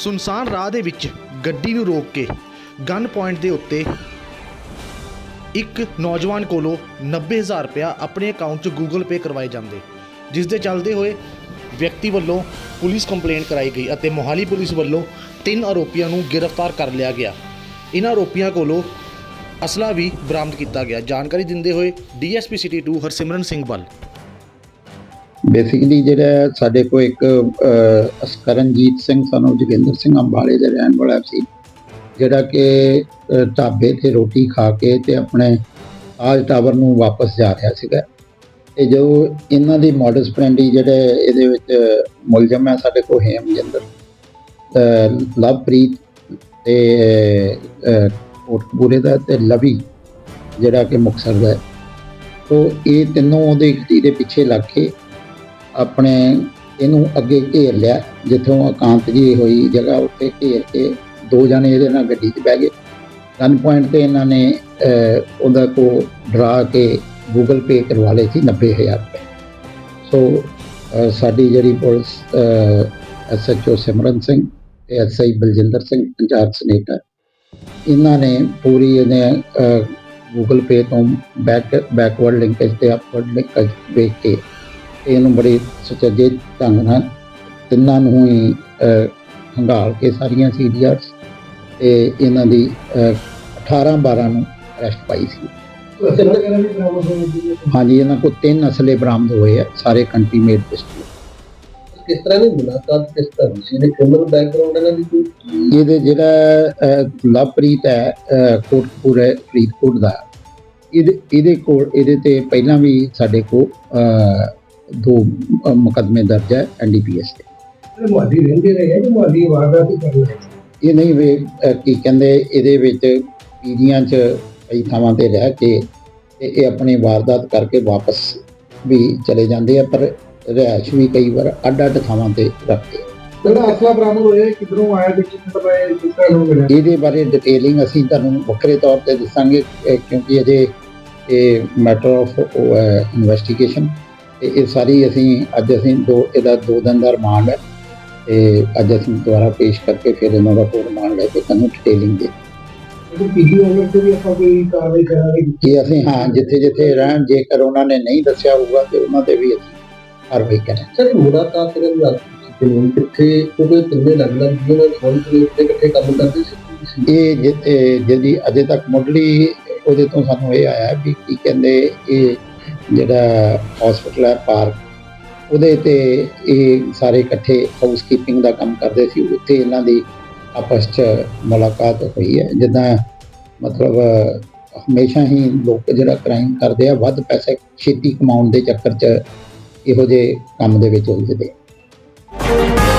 ਸੁਨਸਾਨ ਰਾਹ ਦੇ ਵਿੱਚ ਗੱਡੀ ਨੂੰ ਰੋਕ ਕੇ ਗਨ ਪੁਆਇੰਟ ਦੇ ਉੱਤੇ ਇੱਕ ਨੌਜਵਾਨ ਕੋਲੋਂ 90000 ਰੁਪਇਆ ਆਪਣੇ ਅਕਾਊਂਟ 'ਚ ਗੂਗਲ ਪੇ ਕਰਵਾਏ ਜਾਂਦੇ, ਜਿਸ ਦੇ ਚੱਲਦੇ ਹੋਏ ਵਿਅਕਤੀ ਵੱਲੋਂ ਪੁਲਿਸ ਕੰਪਲੇਂਟ ਕਰਾਈ ਗਈ ਅਤੇ ਮੋਹਾਲੀ ਪੁਲਿਸ ਵੱਲੋਂ ਤਿੰਨ ਆਰੋਪੀਆਂ ਨੂੰ ਗ੍ਰਿਫਤਾਰ ਕਰ ਲਿਆ ਗਿਆ। ਇਹਨਾਂ ਆਰੋਪੀਆਂ ਕੋਲੋਂ ਅਸਲਾ ਵੀ ਬਰਾਮਦ ਕੀਤਾ ਗਿਆ। ਜਾਣਕਾਰੀ ਦਿੰਦੇ ਹੋਏ DSP city 2 Harsimran Singh Bal basically ਜਿਹੜਾ ਸਾਡੇ ਕੋਲ ਇੱਕ ਅਸਕਰਨਜੀਤ ਸਿੰਘ ਸਾਨੂੰ ਜੋਗਿੰਦਰ ਸਿੰਘ ਅੰਬਾਲੇ ਦਾ ਰਹਿਣ ਵਾਲਾ ਸੀ ਜਿਹੜਾ ਕਿ ਢਾਬੇ ਤੇ ਰੋਟੀ ਖਾ ਕੇ ਤੇ ਆਪਣੇ ਆਜ ਟਾਵਰ ਨੂੰ ਵਾਪਸ ਜਾ ਰਿਹਾ ਸੀਗਾ। ਤੇ ਜੋ ਇਹਨਾਂ ਦੀ ਮੋਡਸ ਫਰੈਂਡੀ ਜਿਹੜੇ ਇਹਦੇ ਵਿੱਚ ਮੁਲਜ਼ਮ ਹੈ ਸਾਡੇ ਕੋਲ ਹੇਮਜਿੰਦਰ ਲਵਪ੍ਰੀਤ ਤੇ ਅਹ, ਦਾ ਤੇ ਲਵੀ ਜਿਹੜਾ ਕਿ ਮੁਕਤਸਰ ਦਾ ਹੈ। ਇਹ ਤਿੰਨੋਂ ਉਹਦੇ ਗੱਡੀ ਦੇ ਪਿੱਛੇ ਲੱਗ ਕੇ ਆਪਣੇ ਇਹਨੂੰ ਅੱਗੇ ਘੇਰ ਲਿਆ ਜਿੱਥੋਂ ਇਕਾਂਤ ਜੀ ਹੋਈ ਜਗ੍ਹਾ ਉੱਤੇ ਘੇਰ ਕੇ ਦੋ ਜਣੇ ਇਹਦੇ ਨਾਲ ਗੱਡੀ 'ਚ ਬਹਿ ਗਏ। ਗਨ ਪੁਆਇੰਟ ਤੇ ਇਹਨਾਂ ਨੇ ਅਹ, ਉਹਦਾ ਕੋ ਡਰਾ ਕੇ ਗੂਗਲ ਪੇ ਕਰਵਾ ਲਏ ਸੀ 90000 ਰੁਪਏ। ਸੋ ਸਾਡੀ ਜਿਹੜੀ ਪੁਲਿਸ ਐਸਐਚਓ ਸਿਮਰਨ ਸਿੰਘ ਤੇ ਐਸਆਈ ਬਲਜਿੰਦਰ ਸਿੰਘ ਪੰਜਾਬ ਸਨੇਟਾ ਇਹਨਾਂ ਨੇ ਪੂਰੀ ਇਹਨੇ ਗੂਗਲ ਪੇ ਤੋਂ ਬੈਕ ਬੈਕਵਰਡ ਲਿੰਕੇਜ ਤੇ ਅਪਵਰਡ ਲਿੰਕੇਜ ਵੇਖ ਕੇ ਇਹਨੂੰ ਬੜੇ ਸੁਚੱਜੇ ਢੰਗ ਨਾਲ ਤਿੰਨਾਂ ਨੂੰ ਹੀ ਹੰਗਾਲ ਕੇ ਸਾਰੀਆਂ ਸੀਡੀਆਰਸ ਤੇ ਇਹਨਾਂ ਦੀ ਅਹ, 18 12 ਨੂੰ ਅਰੈਸਟ ਪਾਈ ਸੀ। ਹਾਂਜੀ ਇਹਨਾਂ ਕੋਲ ਤਿੰਨ ਅਸਲੇ ਬਰਾਮਦ ਹੋਏ ਆ ਸਾਰੇ ਕੰਟਰੀ ਮੇਡ ਪਿਸਟਲ ਕਿਸ ਤਰ੍ਹਾਂ ਦੀ ਮੁਲਾਕਾਤ ਕਿਸ ਤਰ੍ਹਾਂ ਦੀ ਸੀ? ਇਹਦੇ ਕ੍ਰਿਮੀਨਲ ਬੈਕਗ੍ਰਾਉਂਡ ਇਹਨਾਂ ਦੀ ਕੋਈ? ਇਹਦੇ ਜਿਹੜਾ ਲਵਪ੍ਰੀਤ ਹੈ ਅਹ, ਕੋਟਕਪੂਰੇ ਫਰੀਦਕੋਟ ਦਾ। ਇਹਦੇ ਇਹਦੇ ਕੋਲ ਇਹਦੇ ਤੇ ਪਹਿਲਾਂ ਵੀ ਸਾਡੇ ਕੋਲ ਦੋ ਮੁਕੱਦਮੇ ਦਰਜ ਹੈ ਐਨਡੀਪੀਐਸ ਤੇ। ਮੁਹਾਲੀ ਰਹਿੰਦੇ ਰਹੇ ਹੈ ਮੁਹਾਲੀ ਵਾਰਦਾਤ ਹੀ ਕਰ ਰਹੇ ਇਹ ਨਹੀਂ ਵੇ ਅਹ, ਕੀ ਕਹਿੰਦੇ ਇਹਦੇ ਵਿੱਚ ਪੀੜੀਆਂ 'ਚ ਕਈ ਥਾਵਾਂ ਤੇ ਰਹਿ ਕੇ ਤੇ ਇਹ ਆਪਣੀ ਵਾਰਦਾਤ ਕਰਕੇ ਵਾਪਸ ਵੀ ਚਲੇ ਜਾਂਦੇ ਆ ਪਰ ਰਿਹਾਇਸ਼ ਵੀ ਕਈ ਵਾਰ ਅੱਡ-ਅੱਡ ਥਾਵਾਂ ਤੇ ਰੱਖਦੇ ਆ। ਜਿਹੜਾ ਅਸਲਾ ਬਰਾਮਦ ਹੋਇਆ ਇਹ ਕਿੱਧਰੋਂ ਆਇਆ ਤੇ ਕਿੱਥੇ ਤੱਕ ਆਇਆ ਕਿਸ ਤਰ੍ਹਾਂ ਨੂੰ ਮਿਲਿਆ ਇਹਦੇ ਬਾਰੇ ਡਿਟੇਲਿੰਗ ਅਸੀਂ ਤੁਹਾਨੂੰ ਵੱਖਰੇ ਤੌਰ ਤੇ ਦੱਸਾਂਗੇ ਕਿਉਂਕਿ ਅਜੇ ਇਹ ਮੈਟਰ ਆਫ ਇਨਵੈਸਟੀਗੇਸ਼ਨ ਤੇ ਇਹ ਸਾਰੀ ਅਸੀਂ ਅੱਜ ਅਸੀਂ ਦੋ ਇਹਦਾ ਦੋ ਦਿਨ ਦਾ ਰਿਮਾਂਡ ਹੈ ਤੇ ਅੱਜ ਅਸੀਂ ਦੁਬਾਰਾ ਪੇਸ਼ ਕਰਕੇ ਫਿਰ ਇਹਨਾਂ ਦਾ ਹੋਰ ਰਿਮਾਂਡ ਲੈ ਕੇ ਤੁਹਾਨੂੰ ਡਿਟੇਲਿੰਗ ਦੇ ਤੇ ਕਿ ਅਸੀਂ ਹਾਂ ਜਿੱਥੇ ਜਿੱਥੇ ਰਹਿਣ ਜੇਕਰ ਉਹਨਾਂ ਨੇ ਨਹੀਂ ਦੱਸਿਆ ਹੋਊਗਾ ਤੇ ਉਹਨਾਂ ਤੇ ਵੀ ਅਸੀਂ ਕਾਰਵਾਈ ਕਰਾਂਗੇ। ਸਰ ਮੁਲਾਕਾਤ ਕਰਨ ਦੀ ਆਦਤ ਕਿੰਨੇ ਕਿੱਥੇ ਕਿਉਂਕਿ ਤਿੰਨੇ ਲੱਗ ਲੱਗ ਜਿਹਨਾਂ ਫੋਨ ਤੇ ਉੱਤੇ ਇਕੱਠੇ ਕੰਮ ਕਰਦੇ ਸੀ? ਇਹ ਜਿ- ਇਹ ਜਿਹਦੀ ਅਜੇ ਤੱਕ ਮੁੱਢਲੀ ਉਹਦੇ ਤੋਂ ਸਾਨੂੰ ਇਹ ਆਇਆ ਵੀ ਕੀ ਕਹਿੰਦੇ ਇਹ ਜਿਹੜਾ ਹਸਪੀਟਲ ਹੈ ਪਾਰਕ ਉਹਦੇ ਤੇ ਇਹ ਸਾਰੇ ਇਕੱਠੇ ਹਾਊਸਕੀਪਿੰਗ ਦਾ ਕੰਮ ਕਰਦੇ ਸੀ ਉੱਥੇ ਇਹਨਾਂ ਦੀ ਆਪਸ 'ਚ ਮੁਲਾਕਾਤ ਹੋਈ ਹੈ ਜਿੱਦਾਂ ਮਤਲਬ ਹਮੇਸ਼ਾ ਹੀ ਲੋਕ ਜਿਹੜਾ ਕ੍ਰਾਈਮ ਕਰਦੇ ਆ, ਵੱਧ ਪੈਸੇ ਛੇਤੀ ਕਮਾਉਣ ਦੇ ਚੱਕਰ 'ਚ ਇਹੋ ਜਿਹੇ ਕੰਮ ਦੇ ਵਿੱਚ ਉਲਝਦੇ ਆ।